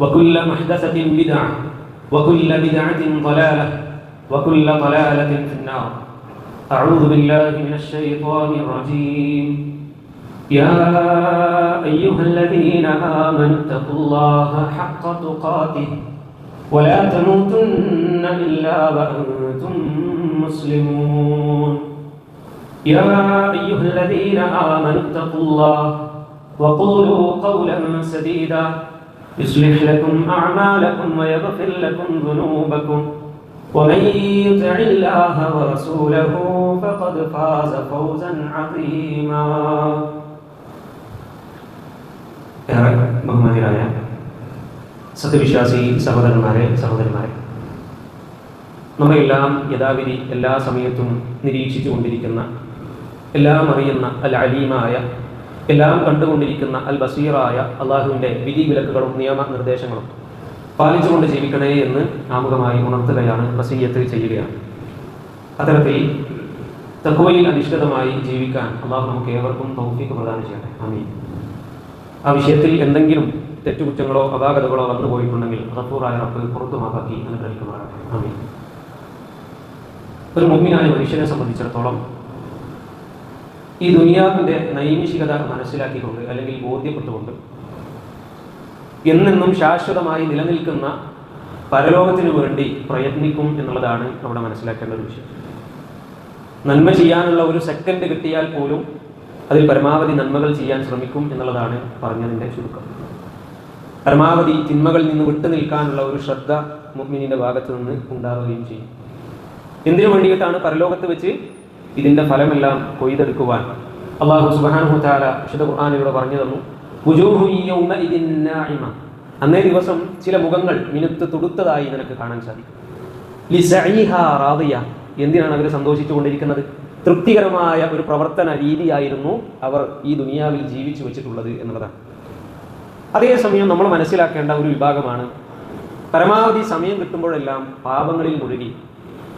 وكل محدثة بدعة وكل بدعة ضلالة وكل ضلالة في النار. أعوذ بالله من الشيطان الرجيم. يا أيها الذين آمنوا اتقوا الله حق تقاته ولا تموتن إلا وأنتم مسلمون. يا أيها الذين آمنوا اتقوا الله وقولوا قولا سديدا. يصلح لكم أعمالكم ويغفر لكم ذنوبكم ومن يطع الله ورسوله فقد فاز فوزا عظيما ഏറെ ബഹുമാനിരായ സത്യവിശ്വാസി സഹോദരന്മാരെ സഹോദരന്മാരെ നമ്മളെല്ലാം യഥാവിധി എല്ലാ സമയത്തും നിരീക്ഷിച്ചു കൊണ്ടിരിക്കുന്ന എല്ലാം അറിയുന്ന അൽ അലീമായ എല്ലാം കണ്ടുകൊണ്ടിരിക്കുന്ന അൽ ബസീറായ അള്ളാഹുവിന്റെ വിധി വിലക്കുകളും നിയമ നിർദ്ദേശങ്ങളും പാലിച്ചുകൊണ്ട് ജീവിക്കണേ എന്ന് ആമുഖമായി ഉണർത്തുകയാണ് വസീയത്ത് ചെയ്യുകയാണ്. അത്തരത്തിൽ തഹുവയിൽ അധിഷ്ഠിതമായി ജീവിക്കാൻ അള്ളാഹു നമുക്ക് ഏവർക്കും തൗഫീക്ക് പ്രദാനം ചെയ്യട്ടെ. ആമീൻ. ആ വിഷയത്തിൽ എന്തെങ്കിലും തെറ്റുകുറ്റങ്ങളോ അപാകതകളോ വന്നു പോയിട്ടുണ്ടെങ്കിൽ റഫൂറായ റബ്ബ് പുറത്തുമാക്കി അനുഗ്രഹിക്കുന്നതാണ് ആമീൻ. ഒരു മുമ്മിനായ മനുഷ്യനെ സംബന്ധിച്ചിടത്തോളം ഈ ദുനിയാവിന്റെ നൈമിഷികത മനസ്സിലാക്കിക്കൊണ്ട് അല്ലെങ്കിൽ ബോധ്യപ്പെട്ടുകൊണ്ട് എന്നെന്നും ശാശ്വതമായി നിലനിൽക്കുന്ന പരലോകത്തിനു വേണ്ടി പ്രയത്നിക്കും എന്നുള്ളതാണ് അവിടെ മനസ്സിലാക്കേണ്ട ഒരു വിഷയം. നന്മ ചെയ്യാനുള്ള ഒരു സെക്കൻഡ് കിട്ടിയാൽ പോലും അതിൽ പരമാവധി നന്മകൾ ചെയ്യാൻ ശ്രമിക്കും എന്നുള്ളതാണ് പറഞ്ഞതിന്റെ ചുരുക്കം. പരമാവധി തിന്മകളിൽ നിന്ന് വിട്ടു നിൽക്കാനുള്ള ഒരു ശ്രദ്ധ മുഗ്മിനിന്റെ ഭാഗത്തു നിന്ന് ഉണ്ടാവുകയും ചെയ്യും. എന്തിനു വേണ്ടിയിട്ടാണ് പരലോകത്ത് വെച്ച് ഇതിന്റെ ഫലമെല്ലാം കൊയ്തെടുക്കുവാൻ അള്ളാഹു സുബാനു താല വിശുദ്ധ ഇവിടെ പറഞ്ഞു തന്നു. അന്നേ ദിവസം ചില മുഖങ്ങൾ മിനുത്ത് തുടുത്തതായി നിനക്ക് കാണാൻ സാധിക്കും. എന്തിനാണ് അവർ സന്തോഷിച്ചു കൊണ്ടിരിക്കുന്നത്? തൃപ്തികരമായ ഒരു പ്രവർത്തന രീതിയായിരുന്നു അവർ ഈ ദുനിയാവിൽ ജീവിച്ചു വെച്ചിട്ടുള്ളത് എന്നുള്ളതാണ്. അതേസമയം നമ്മൾ മനസ്സിലാക്കേണ്ട ഒരു വിഭാഗമാണ്. പരമാവധി സമയം കിട്ടുമ്പോഴെല്ലാം പാപങ്ങളിൽ മുഴുകി.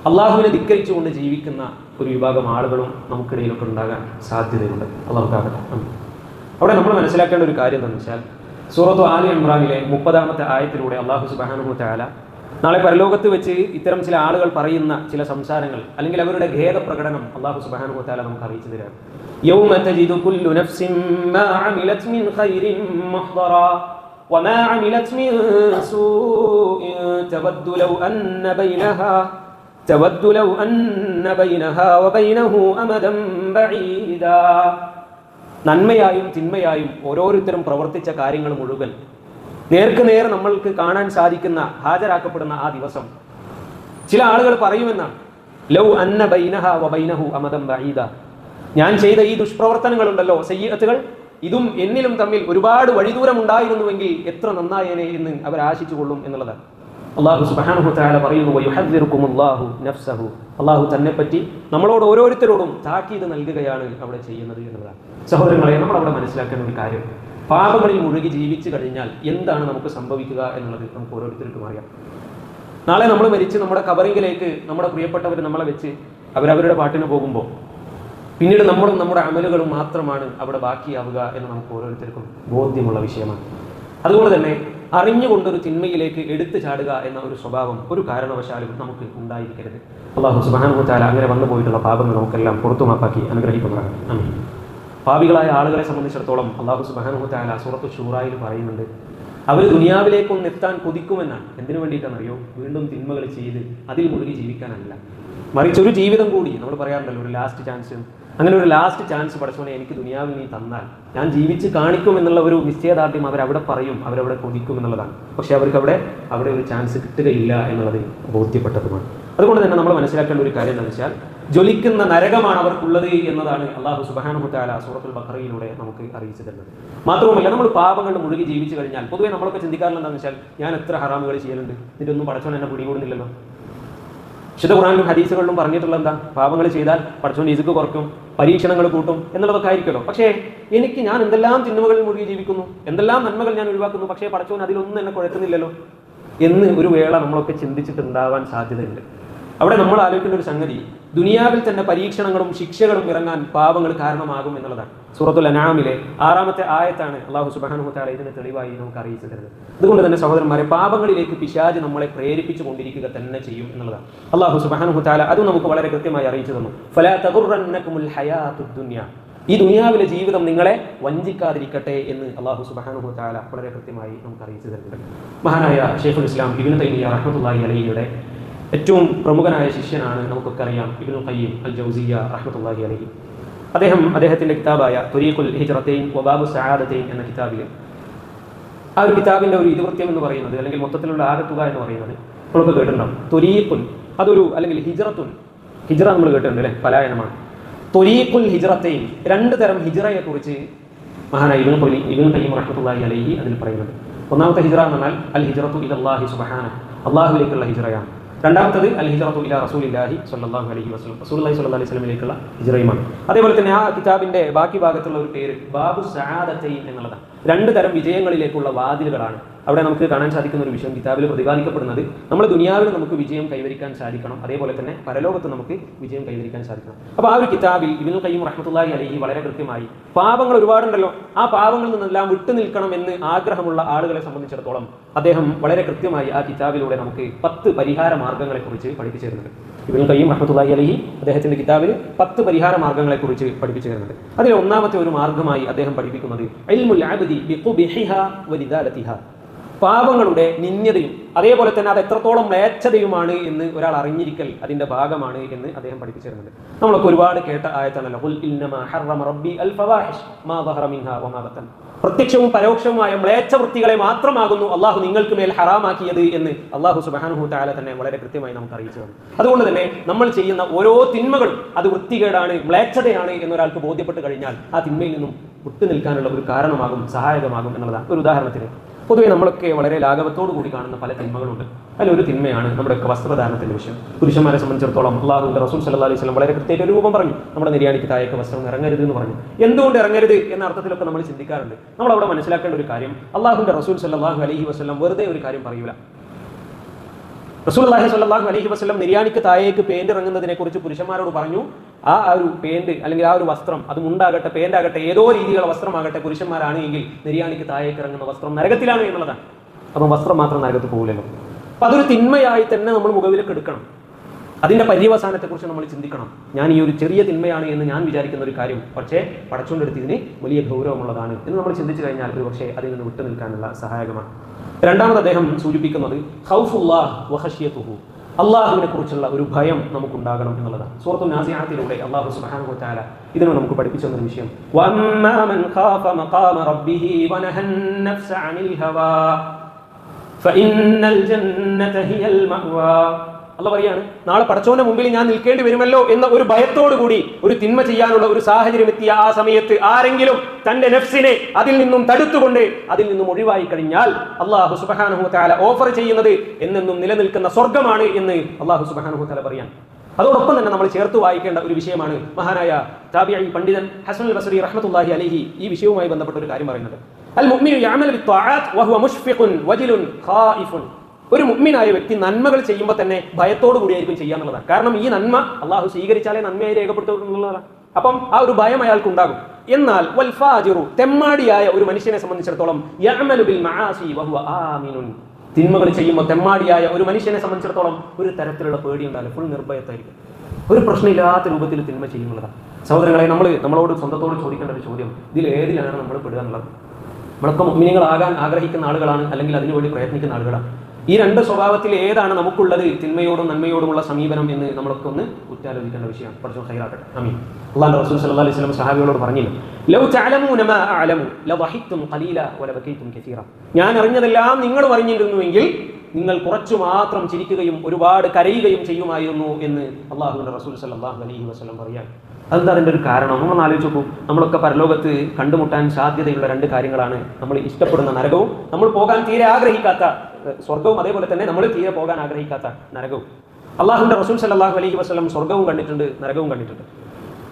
അള്ളാഹുവിനെ ധിക്കരിച്ചുകൊണ്ട് ജീവിക്കുന്ന ഒരു വിഭാഗം ആളുകളും നമുക്കിടയിലൊക്കെ ഉണ്ടാകാൻ സാധ്യതയുണ്ട് അള്ളാഹുക്കാകട്ടെ അവിടെ നമ്മൾ മനസ്സിലാക്കേണ്ട ഒരു കാര്യം എന്താണെന്ന് വെച്ചാൽ സൂറത്തു ആലി ഇമ്രാനിലെ മുപ്പതാമത്തെ ആയത്തിലൂടെ അള്ളാഹു സുബാനു താല നാളെ പരലോകത്ത് വെച്ച് ഇത്തരം ചില ആളുകൾ പറയുന്ന ചില സംസാരങ്ങൾ അല്ലെങ്കിൽ അവരുടെ ഖേദപ്രകടനം അള്ളാഹു സുബാനു താല നമുക്ക് അറിയിച്ചു തരാം يوم تجد كل نفس ما عملت من خير محضرا وما عملت من سوء تود لو أن بينها تود لو أن بينها وبينه أمدا بعيدا നന്മയായും തിന്മയായും ഓരോരുത്തരും പ്രവർത്തിച്ച കാര്യങ്ങൾ മുഴുവൻ നേർക്ക് നേർ നമ്മൾക്ക് കാണാൻ സാധിക്കുന്ന ഹാജരാക്കപ്പെടുന്ന ആ ദിവസം ചില ആളുകൾ പറയുമെന്നാണ് ലൗ അന്ന ബൈനഹ വ ബൈനഹു അമദം ബഈദ ഞാൻ ചെയ്ത ഈ ദുഷ്പ്രവർത്തനങ്ങളുണ്ടല്ലോ സയ്യത്തുകൾ ഇതും എന്നിലും തമ്മിൽ ഒരുപാട് വഴിദൂരം ഉണ്ടായിരുന്നുവെങ്കിൽ എത്ര നന്നായേനെ എന്ന് അവർ ആശിച്ചു കൊള്ളും എന്നുള്ളതാണ് അള്ളാഹു സുബാനഹു താല പറയുന്നു അള്ളാഹു നഫ്സഹു. അള്ളാഹു തന്നെ പറ്റി നമ്മളോട് ഓരോരുത്തരോടും താക്കീത് നൽകുകയാണ് അവിടെ ചെയ്യുന്നത് എന്നതാണ് സഹോദരങ്ങളെ നമ്മൾ അവിടെ മനസ്സിലാക്കേണ്ട ഒരു കാര്യം. പാപങ്ങളിൽ മുഴുകി ജീവിച്ചു കഴിഞ്ഞാൽ എന്താണ് നമുക്ക് സംഭവിക്കുക എന്നുള്ളത് നമുക്ക് ഓരോരുത്തർക്കും അറിയാം. നാളെ നമ്മൾ മരിച്ച് നമ്മുടെ കബറിങ്കിലേക്ക് നമ്മുടെ പ്രിയപ്പെട്ടവർ നമ്മളെ വെച്ച് അവരവരുടെ പാട്ടിന് പോകുമ്പോൾ പിന്നീട് നമ്മളും നമ്മുടെ അമലുകളും മാത്രമാണ് അവിടെ ബാക്കിയാവുക എന്ന് നമുക്ക് ഓരോരുത്തർക്കും ബോധ്യമുള്ള വിഷയമാണ്. അതുകൊണ്ട് തന്നെ അറിഞ്ഞുകൊണ്ടൊരു തിന്മയിലേക്ക് എടുത്തു ചാടുക എന്ന ഒരു സ്വഭാവം ഒരു കാരണവശാലും നമുക്ക് ഉണ്ടായിരിക്കരുത്. അള്ളാഹു സുബാനുഭൂത്താല അങ്ങനെ വന്നു പോയിട്ടുള്ള പാപങ്ങൾ നമുക്കെല്ലാം പുറത്തു മാപ്പാക്കി അനുഗ്രഹിക്കുന്നതാണ് പാപികളായ ആളുകളെ സംബന്ധിച്ചിടത്തോളം അള്ളാഹു സുബാനുഭൂത്താല സൂറത്ത് ഷൂറായിൽ പറയുന്നുണ്ട് അവർ ദുനിയാവിലേക്കൊന്ന് എത്താൻ കൊതിക്കുമെന്നാണ്. എന്തിനു വേണ്ടിയിട്ടാണെന്നറിയോ? വീണ്ടും തിന്മകൾ ചെയ്ത് അതിൽ മുഴുകി ജീവിക്കാനല്ല. മറിച്ച് ഒരു ജീവിതം കൂടി നമ്മൾ പറയാറുണ്ടല്ലോ ഒരു ലാസ്റ്റ് ചാൻസ് അങ്ങനെ ഒരു ലാസ്റ്റ് ചാൻസ് പഠിച്ചോനെ എനിക്ക് ദുനിയാവിൽ നീ തന്നാൽ ഞാൻ ജീവിച്ച് കാണിക്കും എന്നുള്ള ഒരു നിശ്ചയദാർഢ്യം അവരവിടെ പറയും അവരവിടെ കൊതിക്കും എന്നുള്ളതാണ്. പക്ഷെ അവർക്ക് അവിടെ അവിടെ ഒരു ചാൻസ് കിട്ടുകയില്ല എന്നുള്ളത് ബോധ്യപ്പെട്ടതുമാണ്. അതുകൊണ്ട് തന്നെ നമ്മൾ മനസ്സിലാക്കേണ്ട ഒരു കാര്യം എന്താണെന്ന് വെച്ചാൽ ജ്വലിക്കുന്ന നരകമാണ് അവർക്കുള്ളത് എന്നതാണ് അള്ളാഹു സുബാനുഹുത്താല സൂറത്തുൽ ബഖറയിലൂടെ നമുക്ക് അറിയിച്ചു തരുന്നത്. മാത്രവുമല്ല നമ്മൾ പാപങ്ങൾ മുഴുകി ജീവിച്ചു കഴിഞ്ഞാൽ പൊതുവേ നമ്മളൊക്കെ ചിന്തിക്കാറില്ല എന്താണെന്ന് വെച്ചാൽ ഞാൻ എത്ര ഹറാമുകൾ ചെയ്യലുണ്ട്? ഇതിലൊന്നും പടച്ചോൻ എന്നെ പിടികൂടുന്നില്ലല്ലോ. വിശുദ്ധ ഖുറാനിലും ഹദീസുകളിലും പറഞ്ഞിട്ടുള്ള എന്താ? പാപങ്ങൾ ചെയ്താൽ പഠിച്ചു ഇസുക്ക് കുറയ്ക്കും പരീക്ഷണങ്ങൾ കൂട്ടും എന്നുള്ളതൊക്കെ ആയിരിക്കുമല്ലോ. പക്ഷേ എനിക്ക് ഞാൻ എന്തെല്ലാം തിന്മകളിൽ മുഴുകി ജീവിക്കുന്നു എന്തെല്ലാം നന്മകൾ ഞാൻ ഒഴിവാക്കുന്നു പക്ഷേ പഠിച്ചവൻ അതിലൊന്നും എന്നെ കുഴക്കുന്നില്ലല്ലോ എന്ന് ഒരു വേള നമ്മളൊക്കെ ചിന്തിച്ചിട്ടുണ്ടാവാൻ സാധ്യതയുണ്ട്. അവിടെ നമ്മൾ ആലോചിക്കുന്ന ഒരു സംഗതി ദുനിയാവിൽ തന്നെ പരീക്ഷണങ്ങളും ശിക്ഷകളും ഇറങ്ങാൻ പാപങ്ങൾ കാരണമാകും എന്നുള്ളതാണ്. സൂറത്തുൽ അനാമിലെ ആറാമത്തെ ആയത്താണ് അള്ളാഹു സുബാനുഹത്താല ഇതിന് തെളിവായി നമുക്ക് അറിയിച്ചു തരുന്നത് അതുകൊണ്ട് തന്നെ സഹോദരന്മാരെ പാപങ്ങളിലേക്ക് പിശാജ് നമ്മളെ പ്രേരിപ്പിച്ചു കൊണ്ടിരിക്കുക തന്നെ ചെയ്യും എന്നുള്ളതാണ്. അള്ളാഹു സുബാനുഹത്താല അത് നമുക്ക് വളരെ കൃത്യമായി അറിയിച്ചു തന്നു. ഫലാ ഈ ദുനിയാവിലെ ജീവിതം നിങ്ങളെ വഞ്ചിക്കാതിരിക്കട്ടെ എന്ന് അള്ളാഹു സുബാനുഹു താല വളരെ കൃത്യമായി നമുക്ക് അറിയിച്ചു തരുന്നുണ്ട് മഹാനായ ഷെയ്ഖുൽ ഇസ്ലാം ഇബിൻ തൈമിയ റഹ്മത്തുള്ളാഹി അലഹിയുടെ ഏറ്റവും പ്രമുഖനായ ശിഷ്യനാണ് നമുക്കൊക്കെ അറിയാം ഇബിൻ തയ്യം അൽ ജൗസിയ റഹ്മത്തുള്ളാഹി അലഹി. അദ്ദേഹം അദ്ദേഹത്തിന്റെ കിതാബായ തൊരീഖുൽ ഹിജ്റത്തെയും വബാബു സഹാദത്തെയും എന്ന കിതാബിൽ ആ ഒരു കിതാബിന്റെ ഒരു ഇതിവൃത്യം എന്ന് പറയുന്നത് അല്ലെങ്കിൽ മൊത്തത്തിലുള്ള ആകത്തുക എന്ന് പറയുന്നത് നമ്മളൊക്കെ കേട്ടിട്ടുണ്ടാവും. തൊരീഖുൽ അതൊരു അല്ലെങ്കിൽ ഹിജ്റത്തുൻ ഹിജ്റ നമ്മൾ കേട്ടിട്ടുണ്ട് അല്ലേ? പലായനമാണ്. തൊരീഖുൽ ഹിജ്റത്തെയും രണ്ട് തരം ഹിജ്റയെ കുറിച്ച് മഹാനായ ഇബിൻ കൊലി ഇബിൻ ഖയ്യിം റഹ്മത്തുള്ളാഹി അലൈഹി അതിൽ പറയുന്നുണ്ട്. ഒന്നാമത്തെ ഹിജ്റ എന്ന് പറഞ്ഞാൽ അൽ ഹിജ്റത്തു ഇലല്ലാഹി സുബ്ഹാന അല്ലാഹുവിലേക്കുള്ള ഹിജ്റയാണ്. രണ്ടാമത്തത് അൽ ഹിജറത്തു ഇല റസൂലില്ലാഹി സ്വല്ലല്ലാഹു അലൈഹി വസല്ലം. റസൂലുള്ളാഹി സ്വല്ലല്ലാഹി അലൈഹി സ്വലമിലേക്കുള്ള ഹിജറയുമാണ്. അതേപോലെ തന്നെ ആ കിതാബിന്റെ ബാക്കി ഭാഗത്തുള്ള ഒരു പേര് ബാബു സആദത്തൈൻ എന്നുള്ളതാണ്. രണ്ട് തരം വിജയങ്ങളിലേക്കുള്ള വാതിലുകളാണ്. അവിടെ നമുക്ക് കാണാൻ സാധിക്കുന്ന ഒരു വിഷയം കിതാബിൽ പ്രതിപാദിക്കപ്പെടുന്നത്. നമ്മൾ ദുനിയാവിൽ നമുക്ക് വിജയം കൈവരിക്കാൻ സാധിക്കണം. അതേപോലെ തന്നെ പരലോകത്ത് നമുക്ക് വിജയം കൈവരിക്കാൻ സാധിക്കണം. അപ്പോൾ ആ ഒരു കിതാബിൽ ഇബിനു കയ്യും റഹ്മത്തുള്ളാഹി അലഹി വളരെ കൃത്യമായി പാപങ്ങൾ ഒരുപാടുണ്ടല്ലോ. ആ പാപങ്ങളിൽ നിന്നെല്ലാം വിട്ടു നിൽക്കണം എന്ന് ആഗ്രഹമുള്ള ആളുകളെ സംബന്ധിച്ചിടത്തോളം അദ്ദേഹം വളരെ കൃത്യമായി ആ കിതാബിലൂടെ നമുക്ക് പത്ത് പരിഹാര മാർഗങ്ങളെ കുറിച്ച് തരുന്നുണ്ട്. ഇബിനുൽ കയ്യും അഹമ്മത്തുല്ലാഹി അലഹി അദ്ദേഹത്തിന്റെ കിതാബിൽ പത്ത് പരിഹാര മാർഗങ്ങളെ കുറിച്ച് പഠിപ്പിച്ചു തരുന്നുണ്ട്. അതിൽ ഒന്നാമത്തെ ഒരു മാർഗമായി അദ്ദേഹം പഠിപ്പിക്കുന്നത് പാപങ്ങളുടെ നിന്യതയും അതേപോലെ തന്നെ അത് എത്രത്തോളം മ്ലേച്ഛതയുമാണ് എന്ന് ഒരാൾ അറിഞ്ഞിരിക്കൽ അതിന്റെ ഭാഗമാണ് എന്ന് അദ്ദേഹം പഠിപ്പിച്ചിരുന്നത്. നമ്മളൊക്കെ ഒരുപാട് കേട്ട ആയത്താണല്ലോ. പ്രത്യക്ഷവും പരോക്ഷവുമായ മ്ലേച്ഛ വൃത്തികളെ മാത്രമാകുന്നു അള്ളാഹു നിങ്ങൾക്ക് മേൽ ഹറാമാക്കിയത് എന്ന് അള്ളാഹു സുബാനുഹു താല തന്നെ വളരെ കൃത്യമായി നമുക്ക് അറിയിച്ചു തന്നു. അതുകൊണ്ട് തന്നെ നമ്മൾ ചെയ്യുന്ന ഓരോ തിന്മകളും അത് വൃത്തികേടാണ് മ്ലേച്ഛതയാണ് എന്നൊരാൾക്ക് ബോധ്യപ്പെട്ട് കഴിഞ്ഞാൽ ആ തിന്മയിൽ നിന്നും വിട്ടു നിൽക്കാനുള്ള ഒരു കാരണമാകും സഹായകമാകും എന്നുള്ളതാണ്. ഒരു ഉദാഹരണത്തിന് പൊതുവെ നമ്മളൊക്കെ വളരെ ലാഘവത്തോടു കൂടി കാണുന്ന പല തിന്മകളുണ്ട്. അതിലൊരു തിന്മയാണ് നമ്മുടെ വസ്ത്രധാരണത്തിന്റെ വിഷയം. പുരുഷന്മാരെ സംബന്ധിച്ചിടത്തോളം അള്ളാഹുന്റെ റസൂൽ സല്ലാ അലൈഹി സ്വലം വളരെ കൃത്യമായിട്ട് രൂപം പറഞ്ഞു. നമ്മുടെ നിര്യാണിക്ക് താഴേക്ക് വസ്ത്രം ഇറങ്ങരുത് എന്ന് പറഞ്ഞു. എന്തുകൊണ്ട് ഇറങ്ങരുത് എന്ന അർത്ഥത്തിലൊക്കെ നമ്മൾ ചിന്തിക്കാറുണ്ട്. നമ്മൾ അവിടെ മനസ്സിലാക്കേണ്ട ഒരു കാര്യം അള്ളാഹുന്റെ റസൂൽ സല്ലാഹു അലൈഹി വസ്ലം വെറുതെ ഒരു കാര്യം പറയൂല. റസൂൽ അള്ളാഹി സ്വല്ലല്ലാഹു അലൈഹി വസല്ലം നിര്യാണിക്ക് താഴേക്ക് പേന്റ് ഇറങ്ങുന്നതിനെ കുറിച്ച് പുരുഷന്മാരോട് പറഞ്ഞു ആ ഒരു പേന്റ് അല്ലെങ്കിൽ ആ ഒരു വസ്ത്രം അത് മുണ്ടാകട്ടെ പേന്റ് ആകട്ടെ ഏതോ രീതിയിലുള്ള വസ്ത്രമാകട്ടെ പുരുഷന്മാരാണ് എങ്കിൽ നിര്യാണിക്ക് താഴേക്ക് ഇറങ്ങുന്ന വസ്ത്രം നരകത്തിലാണ് എന്നുള്ളതാണ്. അപ്പം വസ്ത്രം മാത്രം നരകത്ത് പോകില്ലല്ലോ. അപ്പൊ അതൊരു തിന്മയായി തന്നെ നമ്മൾ മുഖവിലേക്ക് എടുക്കണം. അതിന്റെ പര്യവസാനത്തെക്കുറിച്ച് നമ്മൾ ചിന്തിക്കണം. ഞാൻ ഈ ഒരു ചെറിയ തിന്മയാണ് എന്ന് ഞാൻ വിചാരിക്കുന്ന ഒരു കാര്യം പക്ഷേ പടച്ചുകൊണ്ടെടുത്തതിന് വലിയ ഗൗരവമുള്ളതാണ് എന്ന് നമ്മൾ ചിന്തിച്ചു കഴിഞ്ഞാൽ ഒരു പക്ഷേ അതിൽ നിന്ന് വിട്ടു നിൽക്കാനുള്ള സഹായകമാണ്. രണ്ടാമത് അദ്ദേഹം സൂചിപ്പിക്കുന്നത് വഹഷിയത്തുഹു അള്ളാഹുവിനെ കുറിച്ചുള്ള ഒരു ഭയം നമുക്കുണ്ടാകണം എന്നുള്ളതാണ്. സൂറത്തു നാസിയാത്തിലൂടെ അള്ളാഹു സുബ്ഹാനഹു വതആല ഇതിനെ നമുക്ക് പഠിപ്പിച്ചു തന്ന വിഷയം. മഖാമ അല്ല പറയാണ് നാളെ പടച്ചോന്റെ മുമ്പിൽ ഞാൻ നിൽക്കേണ്ടി വരുമല്ലോ എന്ന ഒരു ഭയത്തോടു കൂടി ഒരു തിന്മ ചെയ്യാനുള്ള ഒരു സാഹചര്യം എത്തിയ ആ സമയത്ത് ആരെങ്കിലും തന്റെ നെഫ്സിനെ അതിൽ നിന്നും തടുത്തുകൊണ്ട് അതിൽ നിന്നും ഒഴിവായി കഴിഞ്ഞാൽ അള്ളാഹു സുബാനുഹുത്താല ഓഫർ ചെയ്യുന്നത് എന്നെന്നും നിലനിൽക്കുന്ന സ്വർഗമാണ് എന്ന് അള്ളാഹു സുബാനുഹുത്താല പറയാൻ. അതോടൊപ്പം തന്നെ നമ്മൾ ചേർത്ത് വായിക്കേണ്ട ഒരു വിഷയമാണ് മഹാനായ താബിയായി പണ്ഡിതൻ ഹസൻ ബസറി റഹ്മത്തുല്ലാഹി അലഹി ഈ വിഷയവുമായി ബന്ധപ്പെട്ട ഒരു കാര്യം പറയുന്നത്. അൽ മുഅ്മിനു യഅമലു ബിത്വാഅത്ത് വഹുവ മുഷ്ഫിഖുൻ വജിലുൻ ഖായിഫുൻ. ഒരു മുഗ്മിനായ വ്യക്തി നന്മകൾ ചെയ്യുമ്പോൾ തന്നെ ഭയത്തോടു കൂടിയായിരിക്കും ചെയ്യാന്നുള്ളതാണ് കാരണം ഈ നന്മ അള്ളാഹു സ്വീകരിച്ചാലേ നന്മയായി രേഖപ്പെടുത്തുന്നുള്ളതാണ് അപ്പം ആ ഒരു ഭയം അയാൾക്ക് ഉണ്ടാകും എന്നാൽ വൽഫാജിറു തെമ്മാടിയായ ഒരു മനുഷ്യനെ സംബന്ധിച്ചിടത്തോളം തിന്മകൾ ചെയ്യുമ്പോൾ തെമ്മാടിയായ ഒരു മനുഷ്യനെ സംബന്ധിച്ചിടത്തോളം ഒരു തരത്തിലുള്ള പേടി ഉണ്ടാവില്ല. ഫുൾ നിർഭയത്തായിരിക്കും. ഒരു പ്രശ്നമില്ലാത്ത രൂപത്തിൽ തിന്മ ചെയ്യുന്നുള്ളതാണ്. സഹോദരങ്ങളെ നമ്മൾ നമ്മളോട് സ്വന്തത്തോട് ചോദിക്കേണ്ട ഒരു ചോദ്യം. ഇതിൽ ഏതിലാണ് നമ്മൾ പെടുക എന്നുള്ളത്? നമ്മളൊക്കെ മുഗ്മിനികളാകാൻ ആഗ്രഹിക്കുന്ന ആളുകളാണ് അല്ലെങ്കിൽ അതിനുവേണ്ടി പ്രയത്നിക്കുന്ന ആളുകളാണ്. ഈ രണ്ട് സ്വഭാവത്തിൽ ഏതാണ് നമുക്കുള്ളത്? തിന്മയോടും നന്മയോടുമുള്ള സമീപനം എന്ന് നമ്മളൊക്കെ ഒന്ന് ഉറ്റാലോചിക്കേണ്ട വിഷയം കുറച്ചും ഹൈറാക്കട്ടെ. അമീൻ അള്ളാഹു റസൂൽ സല്ലല്ലാഹു അലൈഹി വസല്ലം സഹാബികളോട് പറഞ്ഞില്ല? ലൗ തഅലമൂന മാ അഅലമു ഖലീല കസീറ. ഞാൻ അറിഞ്ഞതെല്ലാം നിങ്ങൾ പറഞ്ഞിരുന്നുവെങ്കിൽ നിങ്ങൾ കുറച്ചു മാത്രം ചിരിക്കുകയും ഒരുപാട് കരയുകയും ചെയ്യുമായിരുന്നു എന്ന് അള്ളാഹുവിന്റെ റസൂൽ സല്ലല്ലാഹു അലൈഹി വസല്ലം പറയാൻ. അതെന്താ അതിന്റെ ഒരു കാരണം? നമ്മൾ ആലോചിച്ച് നോക്കും. നമ്മളൊക്കെ പരലോകത്ത് കണ്ടുമുട്ടാൻ സാധ്യതയുള്ള രണ്ട് കാര്യങ്ങളാണ്. നമ്മൾ ഇഷ്ടപ്പെടുന്ന നരകവും നമ്മൾ പോകാൻ തീരെ ആഗ്രഹിക്കാത്ത സ്വർഗവും അതേപോലെ തന്നെ നമ്മൾ തീരെ പോകാൻ ആഗ്രഹിക്കാത്ത നരകവും. അള്ളാഹുന്റെ റസൂൽ സല്ലാഹു അലൈഹി വസ്ലം സ്വർഗവും കണ്ടിട്ടുണ്ട് നരകവും കണ്ടിട്ടുണ്ട്.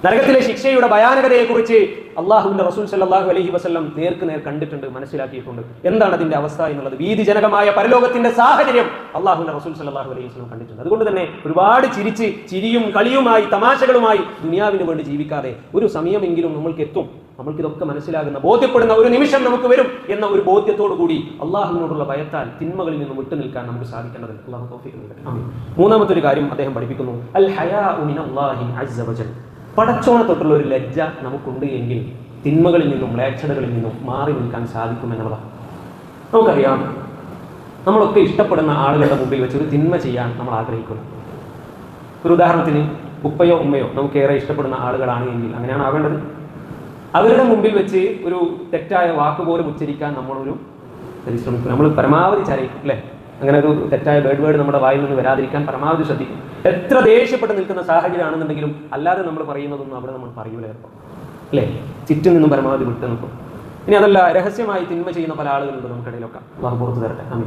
നരകത്തിലെ ശിക്ഷയുടെ ഭയാനകതയെ കുറിച്ച് അള്ളാഹുവിന്റെ റസൂൽ സല്ലാഹു അലഹി വസല്ലം നേർക്ക് നേർ കണ്ടിട്ടുണ്ട് മനസ്സിലാക്കിയിട്ടുണ്ട്. എന്താണ് അതിന്റെ അവസ്ഥ എന്നുള്ളത്? ഭീതിജനകമായ പരലോകത്തിന്റെ സാഹചര്യം അള്ളാഹുവിന്റെ റസൂൽ സല്ലാഹു അലൈഹി വസ്ലം കണ്ടിട്ടുണ്ട്. അതുകൊണ്ട് തന്നെ ഒരുപാട് ചിരിച്ച് ചിരിയും കളിയുമായി തമാശകളുമായി ദുനിയാവിന് വേണ്ടി ജീവിക്കാതെ ഒരു സമയമെങ്കിലും നമ്മൾക്ക് എത്തും നമ്മൾക്ക് ഇതൊക്കെ മനസ്സിലാകുന്ന ബോധ്യപ്പെടുന്ന ഒരു നിമിഷം നമുക്ക് വരും എന്ന ഒരു ബോധ്യത്തോടു കൂടി അള്ളാഹുവിനോടുള്ള ഭയത്താൽ തിന്മകളിൽ നിന്ന് വിട്ടു നിൽക്കാൻ നമുക്ക് സാധിക്കേണ്ടത്. അള്ളാഹു. മൂന്നാമത്തെ ഒരു കാര്യം അദ്ദേഹം പഠിപ്പിക്കുന്നു. അൽ ഹയാ പടച്ചോണ തൊട്ടുള്ള ഒരു ലജ്ജ നമുക്കുണ്ട് എങ്കിൽ തിന്മകളിൽ നിന്നും മ്ലേച്ഛതകളിൽ നിന്നും മാറി നിൽക്കാൻ സാധിക്കും എന്നുള്ളതാണ്. നമുക്കറിയാം നമ്മളൊക്കെ ഇഷ്ടപ്പെടുന്ന ആളുകളുടെ മുമ്പിൽ വെച്ച് ഒരു തിന്മ ചെയ്യാൻ നമ്മൾ ആഗ്രഹിക്കുന്നു. ഒരു ഉദാഹരണത്തിന് ഉപ്പയോ ഉമ്മയോ നമുക്കേറെ ഇഷ്ടപ്പെടുന്ന ആളുകളാണ് എങ്കിൽ അങ്ങനെയാണ് ആവേണ്ടത്. അവരുടെ മുമ്പിൽ വെച്ച് ഒരു തെറ്റായ വാക്കുപോലും ഉച്ചരിക്കാൻ നമ്മളൊരു പരിശ്രമിക്കും നമ്മൾ പരമാവധി ചരയിക്കും അല്ലേ? അങ്ങനെ ഒരു തെറ്റായ വേർഡ് വേർഡ് നമ്മുടെ വായിൽ നിന്ന് വരാതിരിക്കാൻ പരമാവധി ശ്രദ്ധിക്കും. എത്ര ദേഷ്യപ്പെട്ട് നിൽക്കുന്ന സാഹചര്യമാണെന്നുണ്ടെങ്കിലും അല്ലാതെ നമ്മൾ പറയുന്നതൊന്നും അവിടെ നമ്മൾ പറയൂല ചിലപ്പോൾ അല്ലേ? ചുറ്റും നിന്നും പരമാവധി വിട്ടു നിൽക്കും. ഇനി അതല്ല രഹസ്യമായി തിന്മ ചെയ്യുന്ന പല ആളുകളുണ്ട് നമുക്കിടയിലൊക്കെ അള്ളാഹു പുറത്തു തരട്ടെ. അമ്മ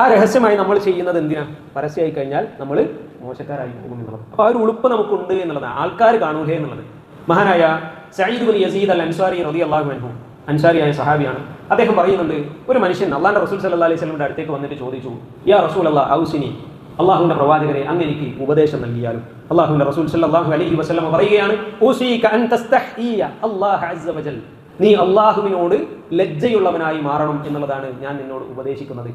ആ രഹസ്യമായി നമ്മൾ ചെയ്യുന്നത് എന്തിനാ? പരസ്യമായി കഴിഞ്ഞാൽ നമ്മൾ മോശക്കാരായി പോകും എന്നുള്ളത്. അപ്പോൾ ആ ഒരു ഉളുപ്പ് നമുക്കുണ്ട് എന്നുള്ളതാണ്. ആൾക്കാർ കാണൂലേ എന്നുള്ളത്. മഹാനായ സയ്യിദ് യസീദ് അൽ അൻസാരി റതി അള്ളാഹു അൻഹു അൻസാരിയായ സഹാബിയാണ്. അദ്ദേഹം പറയുന്നുണ്ട് ഒരു മനുഷ്യൻ അള്ളാന്റെ റസൂൽ സല്ലാ അലൈഹി സ്വലമിന്റെ അടുത്തേക്ക് വന്നിട്ട് ചോദിച്ചു യാ റസൂൽ അല്ലാ ഔസിനി അള്ളാഹുവിന്റെ പ്രവാചകരെ അങ്ങ് എനിക്ക് ഉപദേശം നൽകിയാലും? അള്ളാഹുവിന്റെ റസൂൽ സല്ലാഹു അലൈഹി വസല്ലം പറയുകയാണ് നീ അള്ളാഹുവിനോട് ലജ്ജയുള്ളവനായി മാറണം എന്നുള്ളതാണ് ഞാൻ നിന്നോട് ഉപദേശിക്കുന്നത്.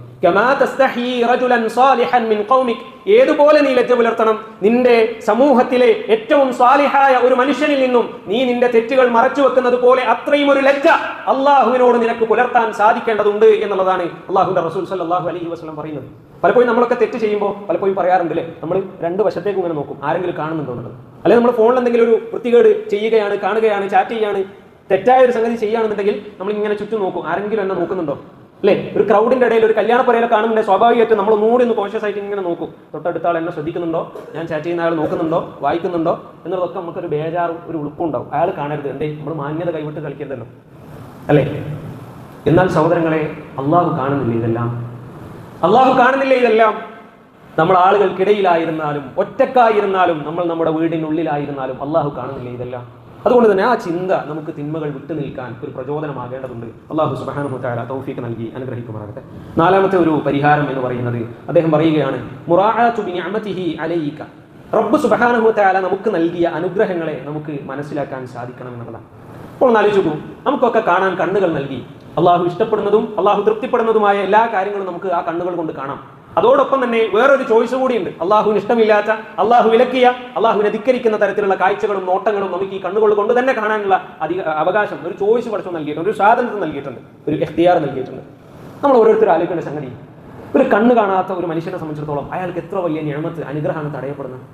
ഏതുപോലെ നീ ലജ്ജ പുലർത്തണം? നിന്റെ സമൂഹത്തിലെ ഏറ്റവും സ്വാലിഹായ ഒരു മനുഷ്യനിൽ നിന്നും നീ നിന്റെ തെറ്റുകൾ മറച്ചു വെക്കുന്നത് പോലെ അത്രയും ഒരു ലജ്ജ അള്ളാഹുവിനോട് നിനക്ക് പുലർത്താൻ സാധിക്കേണ്ടതുണ്ട് എന്നുള്ളതാണ് അള്ളാഹുന്റെ റസൂൽ സല്ലാഹു അലഹി വസ്ലം പറയുന്നത്. പലപ്പോഴും നമ്മളൊക്കെ തെറ്റ് ചെയ്യുമ്പോൾ പലപ്പോഴും പറയാറുണ്ട് അല്ലേ നമ്മൾ രണ്ട് വശത്തേക്കും ഇങ്ങനെ നോക്കും. ആരെങ്കിലും കാണുന്നുണ്ടോ എന്നുള്ളത്? അല്ലെങ്കിൽ നമ്മൾ ഫോണിൽ എന്തെങ്കിലും ഒരു വൃത്തികേട് ചെയ്യുകയാണ് കാണുകയാണ് ചാറ്റ് ചെയ്യാണ് തെറ്റായ ഒരു സംഗതി ചെയ്യുകയാണെന്നുണ്ടെങ്കിൽ നമ്മൾ ഇങ്ങനെ ചുറ്റും നോക്കും. ആരെങ്കിലും എന്നെ നോക്കുന്നുണ്ടോ? അല്ലേ? ഒരു ക്രൗഡിന്റെ ഇടയിൽ ഒരു കല്യാണ പുരയിൽ കാണുന്നുണ്ടെങ്കിൽ സ്വാഭാവികമായിട്ടും നമ്മൾ ഒന്നുകൂടി ഒന്ന് കോൺഷ്യസ് ആയിട്ട് ഇങ്ങനെ നോക്കും. തൊട്ടടുത്ത ആൾ എന്നെ ശ്രദ്ധിക്കുന്നുണ്ടോ? ഞാൻ ചാറ്റ് ചെയ്യുന്ന ആൾ നോക്കുന്നുണ്ടോ? വായിക്കുന്നുണ്ടോ? എന്നുള്ളതൊക്കെ നമുക്കൊരു ബേജാറും ഒരു ഉൾപ്പുണ്ടാവും അയാൾ കാണരുത്. എന്തേ? നമ്മൾ മാന്യത കൈവിട്ട് കളിക്കരുതല്ലോ. അല്ലേ? എന്നാൽ സഹോദരങ്ങളെ അള്ളാഹു കാണുന്നില്ല ഇതെല്ലാം? അള്ളാഹു കാണുന്നില്ല ഇതെല്ലാം? നമ്മൾ ആളുകൾക്കിടയിലായിരുന്നാലും ഒറ്റക്കായിരുന്നാലും നമ്മൾ നമ്മുടെ വീടിനുള്ളിലായിരുന്നാലും അള്ളാഹു കാണുന്നില്ല ഇതെല്ലാം? അതുകൊണ്ട് തന്നെ ആ ചിന്ത നമുക്ക് തിന്മകൾ വിട്ടു നിൽക്കാൻ ഒരു പ്രചോദനമാകേണ്ടതുണ്ട്. അള്ളാഹു സുബാന തൗഫീക്ക് നൽകി അനുഗ്രഹിക്കുമാറാകട്ടെ. നാലാമത്തെ ഒരു പരിഹാരം എന്ന് പറയുന്നത് അദ്ദേഹം പറയുകയാണ് റബ്ബ് സുബഹാനുഹുത്താല നമുക്ക് നൽകിയ അനുഗ്രഹങ്ങളെ നമുക്ക് മനസ്സിലാക്കാൻ സാധിക്കണം എന്നുള്ളതാണ്. അപ്പോൾ നോക്കൂ നമുക്കൊക്കെ കാണാൻ കണ്ണുകൾ നൽകി. അള്ളാഹു ഇഷ്ടപ്പെടുന്നതും അള്ളാഹു തൃപ്തിപ്പെടുന്നതുമായ എല്ലാ കാര്യങ്ങളും നമുക്ക് ആ കണ്ണുകൾ കൊണ്ട് കാണാം. അതോടൊപ്പം തന്നെ വേറൊരു ചോയ്സ് കൂടിയുണ്ട്. അള്ളാഹുവിന് ഇഷ്ടമില്ലാത്ത അള്ളാഹു വിലക്കിയ അള്ളാഹുവിനെ ധിക്കരിക്കുന്ന തരത്തിലുള്ള കാഴ്ചകളും നോട്ടങ്ങളും നമുക്ക് ഈ കണ്ണുകൾ കൊണ്ട് തന്നെ കാണാനുള്ള അധിക അവകാശം ഒരു ചോയ്സ് പഠിച്ചു നൽകിയിട്ടുണ്ട് ഒരു സ്വാതന്ത്ര്യം നൽകിയിട്ടുണ്ട് ഒരു എഫ്തിയാർ നൽകിയിട്ടുണ്ട്. നമ്മൾ ഓരോരുത്തരും ആലോചിക്കേണ്ട സംഗതി ഒരു കണ്ണ് കാണാത്ത ഒരു മനുഷ്യനെ സംബന്ധിച്ചിടത്തോളം അയാൾക്ക് എത്ര വലിയ ഞാമത്ത് അനുഗ്രഹമാണ് തടയപ്പെടുന്നത്.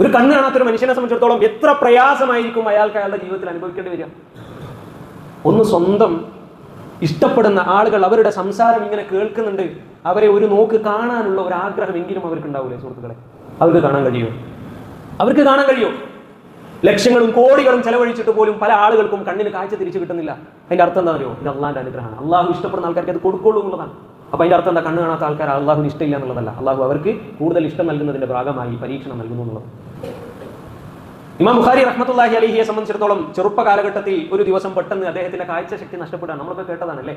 ഒരു കണ്ണ് കാണാത്ത ഒരു മനുഷ്യനെ സംബന്ധിച്ചിടത്തോളം എത്ര പ്രയാസമായിരിക്കും അയാൾക്ക് അയാളുടെ ജീവിതത്തിൽ അനുഭവിക്കേണ്ടി വരിക. ഒന്ന് സ്വന്തം ഇഷ്ടപ്പെടുന്ന ആളുകൾ അവരുടെ സംസാരം ഇങ്ങനെ കേൾക്കുന്നുണ്ട് അവരെ ഒരു നോക്ക് കാണാനുള്ള ഒരു ആഗ്രഹമെങ്കിലും അവർക്ക് ഉണ്ടാവില്ലേ സുഹൃത്തുക്കളെ? അവർക്ക് കാണാൻ കഴിയുമോ അവർക്ക് കാണാൻ കഴിയുമോ ലക്ഷങ്ങളും കോടികളും ചെലവഴിച്ചിട്ട് പോലും പല ആളുകൾക്കും കണ്ണിന് കാഴ്ച തിരിച്ചു കിട്ടുന്നില്ല. അതിന്റെ അർത്ഥം എന്താ അറിയോ? ഇത് അള്ളാഹിന്റെ അനുഗ്രഹമാണ്. അള്ളാഹു ഇഷ്ടപ്പെടുന്ന ആൾക്കാർക്ക് അത് കൊടുക്കുള്ളൂ എന്നുള്ളതാണ്. അപ്പൊ അതിന്റെ അർത്ഥം എന്താ? കണ്ണ് കാണാത്ത ആൾക്കാർ അള്ളാഹുവിന് ഇഷ്ടമില്ല എന്നുള്ളതല്ല. അള്ളാഹു അവർക്ക് കൂടുതൽ ഇഷ്ടം നൽകുന്നതിന്റെ ഭാഗമായി പരീക്ഷണം നൽകുന്നു എന്നുള്ളത്. ഇമാം ബുഖാരി റഹ്മത്തുള്ളാഹി അലിഹിയെ സംബന്ധിച്ചിടത്തോളം ചെറുപ്പ കാലഘട്ടത്തിൽ ഒരു ദിവസം പെട്ടെന്ന് അദ്ദേഹത്തിന്റെ കാഴ്ച ശക്തി നഷ്ടപ്പെടുക നമ്മളൊക്കെ കേട്ടതാണല്ലേ?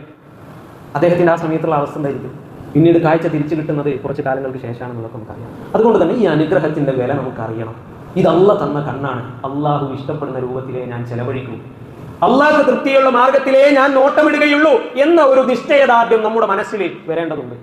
അദ്ദേഹത്തിന്റെ ആ സമയത്തുള്ള അവസ്ഥ എന്തായിരിക്കും? പിന്നീട് കാഴ്ച തിരിച്ചു കിട്ടുന്നത് കുറച്ച് കാലങ്ങൾക്ക് ശേഷമാണെന്നുള്ളത് നമുക്കറിയാം. അതുകൊണ്ട് തന്നെ ഈ അനുഗ്രഹത്തിന്റെ വില നമുക്കറിയണം. ഇത് അല്ല തന്ന കണ്ണാണ്. അള്ളാഹു ഇഷ്ടപ്പെടുന്ന രൂപത്തിലേ ഞാൻ ചെലവഴിക്കൂ. അള്ളാഹു തൃപ്തിയുള്ള മാർഗത്തിലേ ഞാൻ നോട്ടമിടുകയുള്ളൂ എന്ന ഒരു നിശ്ചയദാർഢ്യം നമ്മുടെ മനസ്സിൽ വരേണ്ടതുണ്ട്.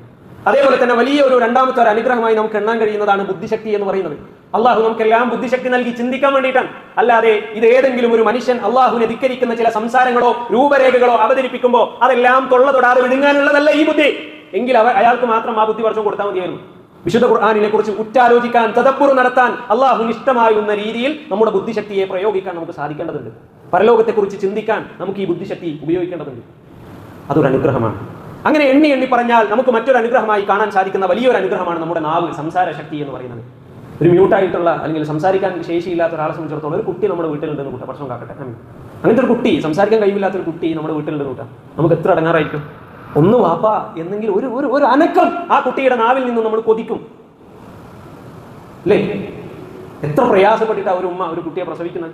അതേപോലെ തന്നെ വലിയ ഒരു രണ്ടാമത്തെ ഒരു അനുഗ്രഹമായി നമുക്ക് എണ്ണാൻ കഴിയുന്നതാണ് ബുദ്ധിശക്തി എന്ന് പറയുന്നത്. അള്ളാഹു നമുക്കെല്ലാം ബുദ്ധിശക്തി നൽകി ചിന്തിക്കാൻ വേണ്ടിയിട്ടാണ്. അല്ലാതെ ഇത് ഏതെങ്കിലും ഒരു മനുഷ്യൻ അള്ളാഹുവിനെ ധിക്കരിക്കുന്ന ചില സംസാരങ്ങളോ രൂപരേഖകളോ അവതരിപ്പിക്കുമ്പോൾ അതെല്ലാം തൊള്ള തൊടാതെ വിടുങ്ങാനുള്ളതല്ല ഈ ബുദ്ധി. എങ്കിൽ അവ അയാൾക്ക് മാത്രം ആ ബുദ്ധി വർഷം കൊടുത്താൽ മതിയായിരുന്നു. വിശുദ്ധ ഖുർആാനിനെ കുറിച്ച് ഉറ്റാലോചിക്കാൻ തദപ്പുർ നടത്താൻ അള്ളാഹു ഇഷ്ടമാകുന്ന രീതിയിൽ നമ്മുടെ ബുദ്ധിശക്തിയെ പ്രയോഗിക്കാൻ നമുക്ക് സാധിക്കേണ്ടതുണ്ട്. പരലോകത്തെക്കുറിച്ച് ചിന്തിക്കാൻ നമുക്ക് ഈ ബുദ്ധിശക്തി ഉപയോഗിക്കേണ്ടതുണ്ട്. അതൊരു അനുഗ്രഹമാണ്. അങ്ങനെ എണ്ണി എണ്ണി പറഞ്ഞാൽ നമുക്ക് മറ്റൊരു അനുഗ്രഹമായി കാണാൻ സാധിക്കുന്ന വലിയൊരു അനുഗ്രഹമാണ് നമ്മുടെ നാവ് സംസാര ശക്തി എന്ന് പറയുന്നത്. ഒരു മ്യൂട്ടായിട്ടുള്ള അല്ലെങ്കിൽ സംസാരിക്കാൻ ശേഷിയില്ലാത്ത ഒരാളെ സംബന്ധിച്ചിടത്തോളം ഒരു കുട്ടി നമ്മുടെ വീട്ടിലുണ്ടെന്ന് കൂട്ടാം. പ്രശ്നം കാക്കട്ടെ. അങ്ങനത്തെ ഒരു കുട്ടി സംസാരിക്കാൻ കഴിവില്ലാത്ത ഒരു കുട്ടി നമ്മുടെ വീട്ടിലുണ്ടെന്ന് കൂട്ടാം. നമുക്ക് എത്ര അടങ്ങാറായിരിക്കും? ഒന്ന് വാപ്പ എന്നെങ്കിൽ ഒരു ഒരു ഒരു അനക്കം ആ കുട്ടിയുടെ നാവിൽ നിന്ന് നമ്മൾ കൊതിക്കും. അല്ലേ? എത്ര പ്രയാസപ്പെട്ടിട്ട് ഒരു ഉമ്മ ഒരു കുട്ടിയെ പ്രസവിക്കുന്നത്?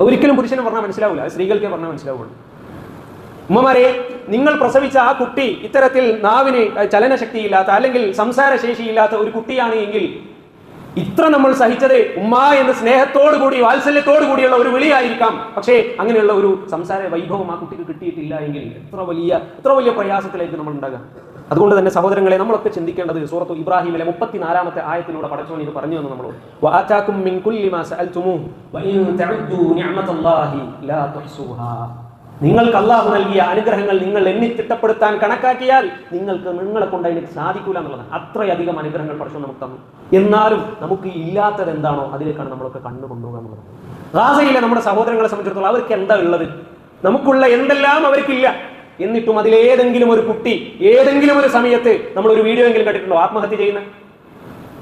ഒരിക്കലും പുരുഷനെ പറഞ്ഞാൽ മനസ്സിലാവില്ല സ്ത്രീകൾക്കേ പറഞ്ഞാൽ മനസ്സിലാവുള്ളൂ. ഉമ്മമാരെ നിങ്ങൾ പ്രസവിച്ച ആ കുട്ടി ഇത്തരത്തിൽ നാവിന് ചലനശക്തിയില്ലാത്ത അല്ലെങ്കിൽ സംസാര ശേഷിയില്ലാത്ത ഒരു കുട്ടിയാണ് എങ്കിൽ ഇത്ര നമ്മൾ സഹിച്ചത് ഉമ്മ എന്ന സ്നേഹത്തോടു കൂടി വാത്സല്യത്തോടു കൂടിയുള്ള ഒരു വിളിയായിരിക്കാം. പക്ഷേ അങ്ങനെയുള്ള ഒരു സംസാര വൈഭവം ആ കുട്ടിക്ക് കിട്ടിയിട്ടില്ല എങ്കിൽ എത്ര വലിയ എത്ര വലിയ പ്രയാസത്തിലേക്ക് നമ്മൾ ഉണ്ടാകാം അതുകൊണ്ട് തന്നെ സഹോദരങ്ങളെ നമ്മളൊക്കെ ചിന്തിക്കേണ്ടത് സൂറത്തു ഇബ്രാഹിമിലെ മുപ്പത്തിനാലാമത്തെ ആയത്തിലൂടെ പടച്ചോൻ ഇത് പറഞ്ഞു എന്ന് നമ്മൾ നിങ്ങൾക്ക് അള്ളാഹു നൽകിയ അനുഗ്രഹങ്ങൾ നിങ്ങൾ എന്നെ തിട്ടപ്പെടുത്താൻ കണക്കാക്കിയാൽ നിങ്ങൾക്ക് നിങ്ങളെ കൊണ്ട് അതിന് സാധിക്കൂല എന്നുള്ളതാണ്. അത്രയധികം അനുഗ്രഹങ്ങൾ പഠിച്ചു നമുക്ക് തന്നു. എന്നാലും നമുക്ക് ഇല്ലാത്തത് എന്താണോ അതിലേക്കാണ് നമ്മളൊക്കെ കണ്ണു കൊണ്ടുപോകുക എന്നുള്ളത്. ഗാസയിലെ നമ്മുടെ സഹോദരങ്ങളെ സംബന്ധിച്ചിടത്തോളം അവർക്ക് എന്താ ഉള്ളത്? നമുക്കുള്ള എന്തെല്ലാം അവർക്കില്ല. എന്നിട്ടും അതിലേതെങ്കിലും ഒരു കുട്ടി ഏതെങ്കിലും ഒരു സമയത്ത് നമ്മൾ ഒരു വീഡിയോ എങ്കിലും കണ്ടിട്ടുണ്ടോ? ആത്മഹത്യ ചെയ്യുന്ന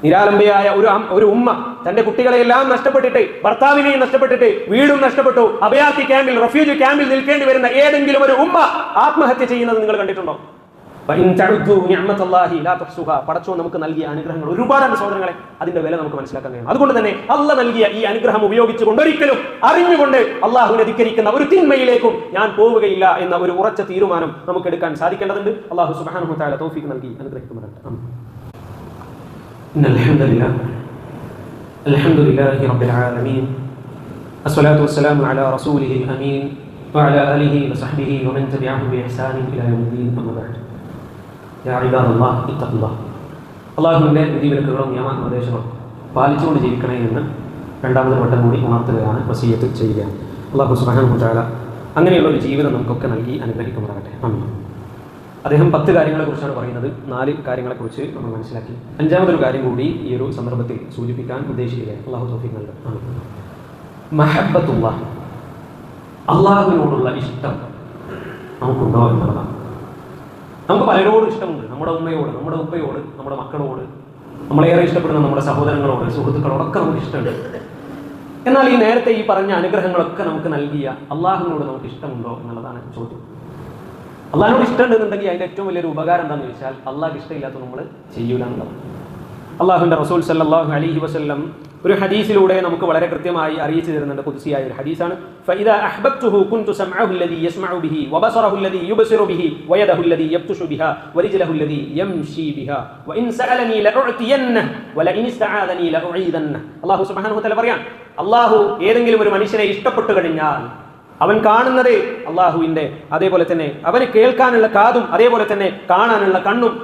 നിരാലംബയായ ഒരു ഒരു ഉമ്മ തന്റെ കുട്ടികളെല്ലാം നഷ്ടപ്പെട്ടിട്ട് ഭർത്താവിനെയും നഷ്ടപ്പെട്ടിട്ട് വീടും നഷ്ടപ്പെട്ടു. അഭയാർത്ഥി ക്യാമ്പിൽ റെഫ്യൂജി ക്യാമ്പിൽ നിൽക്കേണ്ടി വരുന്ന ഏതെങ്കിലും ഒരു ഉമ്മ ആത്മഹത്യ ചെയ്യുന്നത് നിങ്ങൾ കണ്ടിട്ടുണ്ടോ? പടച്ചോ നമുക്ക് നൽകിയ അനുഗ്രഹങ്ങൾ ഒരുപാടാണ് സഹോദരങ്ങളെ. അതിന്റെ വില നമുക്ക് മനസ്സിലാക്കാൻ കഴിയും. അതുകൊണ്ട് തന്നെ അല്ല നൽകിയ ഈ അനുഗ്രഹം ഉപയോഗിച്ചുകൊണ്ട് ഒരിക്കലും അറിഞ്ഞുകൊണ്ട് അള്ളാഹുവിനെ ധിക്കരിക്കുന്ന ഒരു തിന്മയിലേക്കും ഞാൻ പോവുകയില്ല എന്ന ഒരു ഉറച്ച തീരുമാനം നമുക്ക് എടുക്കാൻ സാധിക്കേണ്ടതുണ്ട്. അള്ളാഹു സുബ്ഹാനഹു തോഫിക്ക് നൽകി അനുഗ്രഹിക്കുന്നുണ്ട്. إن الحمد لله الحمد لله رب العالمين الصلاة والسلام على رسوله الأمين وعلى آله وصحبه ومن تبعهم بإحسان إلى يوم الدين أما بعد يا عباد الله اتقوا الله അള്ളാഹുവിൻ്റെ വിധിവിലക്കുകളും നിയമ നിർദ്ദേശങ്ങളും പാലിച്ചുകൊണ്ട് ജീവിക്കണേ എന്ന് രണ്ടാമത് വട്ടം കൂടി ഉണർത്തുകയാണ് വസീയത്ത് ചെയ്യുകയാണ് അള്ളാഹു സുബ്ഹാനഹു വ തആല അങ്ങനെയുള്ള ഒരു ജീവിതം നമുക്കൊക്കെ നൽകി അനുഗ്രഹിക്കുമാറാകട്ടെ ആമീൻ അദ്ദേഹം പത്ത് കാര്യങ്ങളെക്കുറിച്ചാണ് പറയുന്നത്. നാല് കാര്യങ്ങളെ കുറിച്ച് നമ്മൾ മനസ്സിലാക്കി. അഞ്ചാമതൊരു കാര്യം കൂടി ഈ ഒരു സന്ദർഭത്തിൽ സൂചിപ്പിക്കാൻ ഉദ്ദേശിക്കുകയാണ്. അള്ളാഹു തോഫിക് നൽകുക മഹബത്തുള്ള. അള്ളാഹുവിനോടുള്ള ഇഷ്ടം നമുക്കുണ്ടോ എന്നുള്ളതാണ്. നമുക്ക് പലരോടും ഇഷ്ടമുണ്ട്. നമ്മുടെ ഉമ്മയോട് നമ്മുടെ ഉപ്പയോട് നമ്മുടെ മക്കളോട് നമ്മളേറെ ഇഷ്ടപ്പെടുന്ന നമ്മുടെ സഹോദരങ്ങളോട് സുഹൃത്തുക്കളോടൊക്കെ നമുക്ക് ഇഷ്ടമുണ്ട്. എന്നാൽ ഈ നേരത്തെ ഈ പറഞ്ഞ അനുഗ്രഹങ്ങളൊക്കെ നമുക്ക് നൽകിയ അള്ളാഹുവിനോട് നമുക്ക് ഇഷ്ടമുണ്ടോ എന്നുള്ളതാണ് ചോദ്യം. അള്ളാഹിനോട് ഇഷ്ടമുണ്ടെന്നുണ്ടെങ്കിൽ അതിന്റെ ഏറ്റവും വലിയൊരു ഉപകാരം എന്താണെന്ന് ചോദിച്ചാൽ അള്ളാഹ് ഇഷ്ടമില്ലാത്ത നമ്മൾ ചെയ്യൂല എന്നുള്ളതാണ്. അള്ളാഹുവിന്റെ റസൂൽ സല്ലാഹു അലഹി വസ്ല്ലം ഒരു ഹദീസിലൂടെ നമുക്ക് വളരെ കൃത്യമായി അറിയിച്ചു തരുന്നുണ്ട്. കുതിസിയായ ഒരു ഹദീസാണ്. അള്ളാഹു സുബാനു പറയാൻ അള്ളാഹു ഏതെങ്കിലും ഒരു മനുഷ്യനെ ഇഷ്ടപ്പെട്ടു കഴിഞ്ഞാൽ അവൻ കാണുന്നത് അള്ളാഹുവിന്റെ അതേപോലെ തന്നെ അവന് കേൾക്കാനുള്ള കാതും അതേപോലെ തന്നെ കാണാനുള്ള കണ്ണും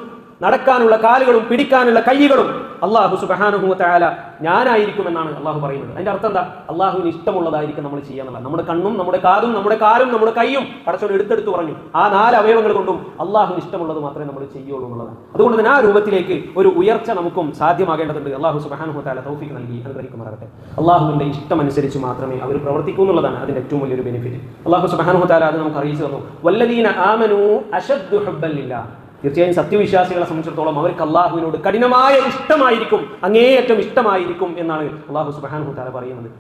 നടക്കാനുള്ള കാലുകളും പിടിക്കാനുള്ള കൈകളും അള്ളാഹു സുബഹാനുഹൂത്തായ ഞാനായിരിക്കും എന്നാണ് അള്ളാഹു പറയുന്നത്. അതിന്റെ അർത്ഥം എന്താ? അള്ളാഹുവിന് ഇഷ്ടമുള്ളതായിരിക്കും നമ്മൾ ചെയ്യാന്നുള്ളത് നമ്മുടെ കണ്ണും നമ്മുടെ കാതും നമ്മുടെ കാലും നമ്മുടെ കൈയും പടച്ചോട് എടുത്തെടുത്ത് പറഞ്ഞു. ആ നാല് അവയവങ്ങൾ കൊണ്ടും അള്ളാഹുവിന് ഇഷ്ടമുള്ളത് മാത്രമേ നമ്മൾ ചെയ്യുള്ളൂ എന്നുള്ളതാണ് അതുകൊണ്ട് തന്നെ ആ രൂപത്തിലേക്ക് ഒരു ഉയർച്ച നമുക്കും സാധ്യമാകേണ്ടതുണ്ട്. അള്ളാഹു സുബഹാനുഭൂത്താല തൗഫിക്ക് നൽകി അനുഗ്രഹിക്കുമാറാകട്ടെ. അള്ളാഹുവിന്റെ ഇഷ്ടമനുസരിച്ച് മാത്രമേ അവർ പ്രവർത്തിക്കൂ എന്നുള്ളതാണ് അതിന്റെ ഏറ്റവും വലിയൊരു ബെനിഫിറ്റ് അള്ളാഹു സുബഹാനുഭൂത്താല അത് നമുക്ക് അറിയിച്ചു തന്നു. വല്ലദീന ആമനു അഷദ്ദു ഹുബ്ബല്ലില്ലാ തീർച്ചയായും സത്യവിശ്വാസികളെ സംബന്ധിച്ചിടത്തോളം അവർക്ക് അള്ളാഹുവിനോട് കഠിനമായ ഇഷ്ടമായിരിക്കും അങ്ങേയറ്റം ഇഷ്ടമായിരിക്കും എന്നാണ് അള്ളാഹു സുബ്ഹാനഹു താല പറയുന്നത്.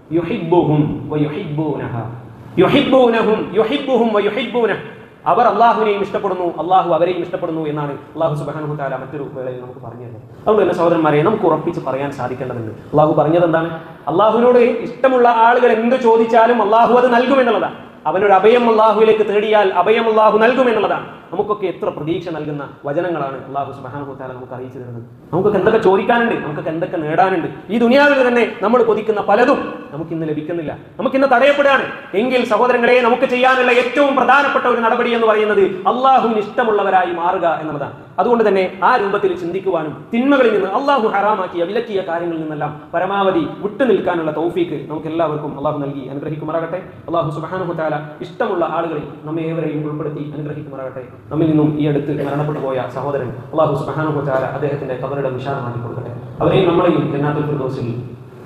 അവർ അള്ളാഹുവിനെയും ഇഷ്ടപ്പെടുന്നു അള്ളാഹു അവരെയും ഇഷ്ടപ്പെടുന്നു എന്നാണ് അള്ളാഹു സുബ്ഹാനഹു താല മറ്റൊരു വേളയിൽ നമുക്ക് പറഞ്ഞു അതുകൊണ്ട് തന്നെ സഹോദരന്മാരെ നമുക്ക് ഉറപ്പിച്ച് പറയാൻ സാധിക്കേണ്ടതുണ്ട്. അള്ളാഹു പറഞ്ഞത് എന്താണ്? അള്ളാഹുവിനോട് ഇഷ്ടമുള്ള ആളുകൾ എന്ത് ചോദിച്ചാലും അള്ളാഹു അത് നൽകുമെന്നുള്ളതാണ്. അവനൊരു അഭയം അള്ളാഹുവിലേക്ക് തേടിയാൽ അഭയം അള്ളാഹു നൽകുമെന്നുള്ളതാണ്. നമുക്കൊക്കെ എത്ര പ്രതീക്ഷ നൽകുന്ന വചനങ്ങളാണ് അള്ളാഹു സുബാനുഭൂത്താല നമുക്ക് അറിയിച്ചു തരുന്നത്. നമുക്കൊക്കെ എന്തൊക്കെ ചോദിക്കാനുണ്ട് നമുക്കൊക്കെ എന്തൊക്കെ നേടാനുണ്ട്. ഈ ദുനിയാവിൽ തന്നെ നമ്മൾ കൊതിക്കുന്ന പലതും നമുക്ക് ഇന്ന് ലഭിക്കുന്നില്ല. നമുക്കിന്ന് തടയപ്പെടുകയാണ്. എങ്കിൽ സഹോദരങ്ങളെ നമുക്ക് ചെയ്യാനുള്ള ഏറ്റവും പ്രധാനപ്പെട്ട ഒരു നടപടി എന്ന് പറയുന്നത് അള്ളാഹുവിന് ഇഷ്ടമുള്ളവരായി മാറുക എന്നുള്ളതാണ് അതുകൊണ്ട് തന്നെ ആ രൂപത്തിൽ ചിന്തിക്കുവാനും തിന്മകളിൽ നിന്ന് അള്ളാഹു ഹറാമാക്കിയ വിലക്കിയ കാര്യങ്ങളിൽ നിന്നെല്ലാം പരമാവധി വിട്ടു നിൽക്കാനുള്ള തൗഫീക്ക് നമുക്ക് എല്ലാവർക്കും അള്ളാഹു നൽകി അനുഗ്രഹിക്കുമാറാകട്ടെ. അള്ളാഹു സുബാനുഹത്താല ഇഷ്ടമുള്ള ആളുകളിൽ നമ്മെ ഏവരെയും ഉൾപ്പെടുത്തി അനുഗ്രഹിക്കുമാറാകട്ടെ. നമ്മിൽ നിന്നും ഈ അടുത്ത് മരണപ്പെട്ടു പോയ സഹോദരൻ അള്ളാഹു സുബാനുഹത്താല അദ്ദേഹത്തിന്റെ കബറുടെ വിശാലമാക്കി കൊടുക്കട്ടെ. അവരെയും നമ്മളെയും ജന്നാത്തുൽ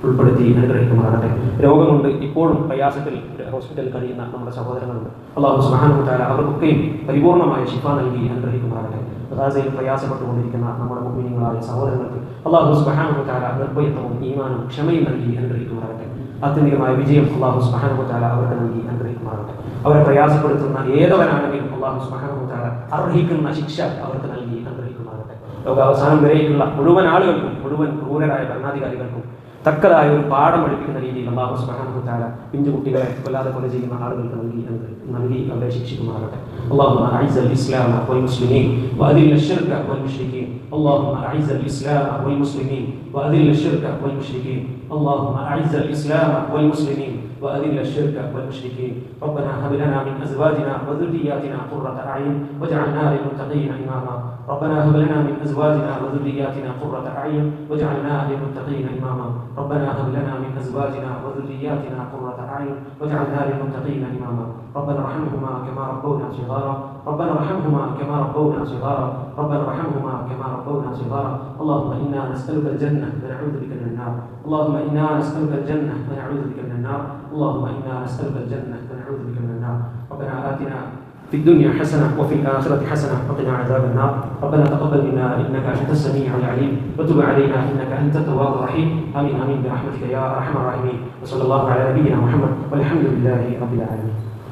ഉൾപ്പെടുത്തി അനുഗ്രഹിക്കുമാറാകട്ടെ. രോഗം കൊണ്ട് ഇപ്പോഴും പ്രയാസത്തിൽ ഹോസ്പിറ്റലിൽ കഴിയുന്ന നമ്മുടെ സഹോദരങ്ങളുണ്ട്. അള്ളാഹു സുബാനുഹത്താല അവർക്കൊക്കെയും പരിപൂർണമായ ശിഫ നൽകി അനുഗ്രഹിക്കുമാറാകട്ടെ. ഗാസയിൽ പ്രയാസപ്പെട്ടുകൊണ്ടിരിക്കുന്ന നമ്മുടെ മുഗ്മിനികളായ സഹോദരങ്ങൾക്ക് അള്ളാഹു സുബാനുഹത്താല നിർഭയത്വവും ഈമാനും ക്ഷമയും നൽകി അനുഗ്രഹിക്കുമാറാകട്ടെ. ആത്യന്തികമായ വിജയം അള്ളാഹു സുബാനുഹത്താല അവർക്ക് നൽകി അനുഗ്രഹിക്കുമാറാകട്ടെ. അവരെ പ്രയാസപ്പെടുത്തുന്ന ഏതവനാണെങ്കിലും അള്ളാഹു സുബാനുഹത്താല അർഹിക്കുന്ന ശിക്ഷ അവർക്ക് നൽകി അനുഗ്രഹിക്കുമാറാകട്ടെ. ലോകാവസാനം വരെയുള്ള മുഴുവൻ ആളുകൾക്കും മുഴുവൻ ക്രൂരരായ ഭരണാധികാരികൾക്കും തക്കതായ ഒരു പാഠം പഠിപ്പിക്കുന്ന രീതിയിൽ അള്ളാഹു സുബ്ഹാനഹു തആല പിഞ്ചു കുട്ടികളെ കൊല്ലാതെ കൊല ചെയ്യുന്ന ആളുകൾക്ക് നൽകി നൽകി അവരെ ശിക്ഷിക്കുമാറാകട്ടെ اللهم أعز الإسلام والمسلمين وأذل الشرك والمشركين اللهم أعز الإسلام والمسلمين وأذل الشرك والمشركين اللهم أعز الإسلام والمسلمين وأذل الشرك والمشركين. ربنا هب لنا من أزواجنا وذرياتنا قرة أعين واجعلنا للمتقين إماما. ربنا هب لنا من أزواجنا وذرياتنا قرة أعين واجعلنا للمتقين إماما. ربنا هب لنا من أزواجنا وذرياتنا قرة أعين واجعلنا للمتقين إماما. ربنا ارحمهما كما ربونا صغارا. ربنا ارحمهما كما ربونا صغارا. ربنا ارحمهما كما ربونا صغارا. اللهم إنا نسألك الجنة ونعوذ بك من النار. اللهم إنا نسألك الجنة ونعوذ بك من النار. اللهم إنا نسألك الجنة ونعوذ بك من النار. ربنا آتنا في الدنيا حسنة وفي الآخرة حسنة وقنا عذاب النار. ربنا تقبل منا إنك أنت السميع العليم. وتب علينا إنك أنت التواب الرحيم. آمين آمين برحمتك يا أرحم الراحمين. وصلى الله على نبينا محمد والحمد لله رب العالمين.